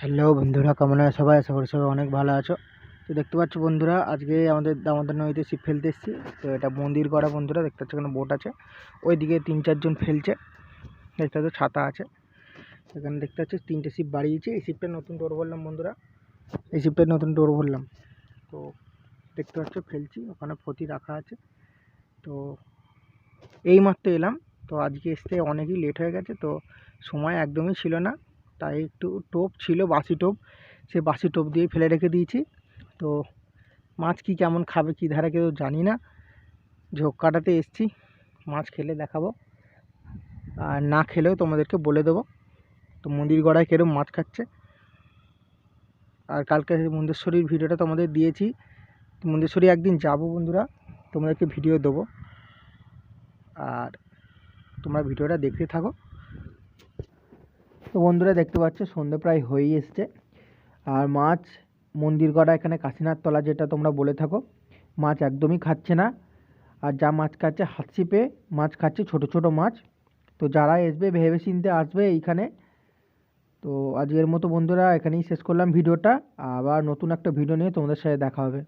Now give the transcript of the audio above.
Hello বন্ধুরা, কেমন আছে? সবাই আশা করি সবাই অনেক ভালো আছো। তো দেখতে পাচ্ছ বন্ধুরা, আজকে আমাদের দামোদর নদীতে ছিপ ফেলতে এসেছি। তো এটা মন্দির করা বন্ধুরা, দেখতে পাচ্ছ এখানে বোট আছে। ওইদিকে তিন চারজন ফেলছে, দেখতে পাচ্ছ ছাতা আছে। এখানে দেখতে পাচ্ছ তিনটে ছিপ বাড়িয়েছে। এই ছিপটা নতুন ডোর ভরলাম বন্ধুরা। এই ছিপটা নতুন ডোর ভরলাম তো দেখতে পাচ্ছ ফেলছি, ওখানে ফতি রাখা আছে। তো এই মাত্র এলাম। তো আজকে আসতে অনেকই লেট হয়ে গেছে, তো সময় একদমই ছিল না। তাই একটু টোপ ছিল, বাসি টোপ। সে বাসি টোপ দিয়ে ফেলে রেখে দিয়েছি। তো মাছ কি কেমন খাবে কী ধারে কেউ জানি না। ঝোঁক কাটাতে এসছি, মাছ খেলে দেখাবো। আর না খেলেও তোমাদেরকে বলে দেবো। তো মন্দির গড়ায় কেরম মাছ খাচ্ছে। আর কালকে মুন্দেশ্বরীর ভিডিওটা তোমাদের দিয়েছি। মুন্দেশ্বরী একদিন যাব বন্ধুরা, তোমাদেরকে ভিডিও দেবো। আর তোমরা ভিডিওটা দেখতে থাকো। তো বন্ধুরা দেখতে পাচ্ছ, সন্ধে প্রায় হয়েই এসছে। আর মাছ, মন্দির গড়া এখানে কাশীনাথ তলা যেটা তোমরা বলে থাকো, মাছ একদমই খাচ্ছে না। আর যা মাছ খাচ্ছে, হাত ছিপে মাছ খাচ্ছে ছোট ছোট মাছ। তো যারা আসবে ভেবে চিনতে আসবে এইখানে। তো আজকের মতো বন্ধুরা, এখানেই শেষ করলাম ভিডিওটা। আবার নতুন একটা ভিডিও নিয়ে তোমাদের সাথে দেখা হবে।